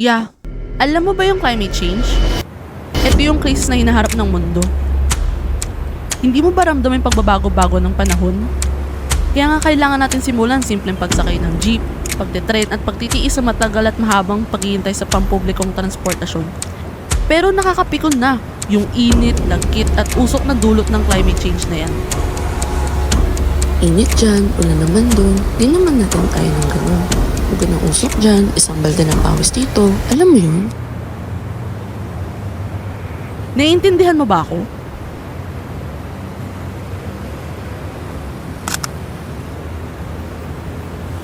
Yeah, alam mo ba yung climate change? Ito yung case na hinaharap ng mundo. Hindi mo ba ramdam yung pagbabago-bago ng panahon? Kaya nga kailangan natin simulan simpleng pagsakay ng jeep, pagtitrain at pagtitiis sa matagal at mahabang paghihintay sa pampublikong transportasyon. Pero nakakapikon na yung init, lagkit at usok na dulot ng climate change na yan. Init dyan, ulan naman dun. Di naman natin kaya ng ganun. Huwag ng usok dyan, isang balde ng pawis dito. Alam mo yun? Naiintindihan mo ba ako?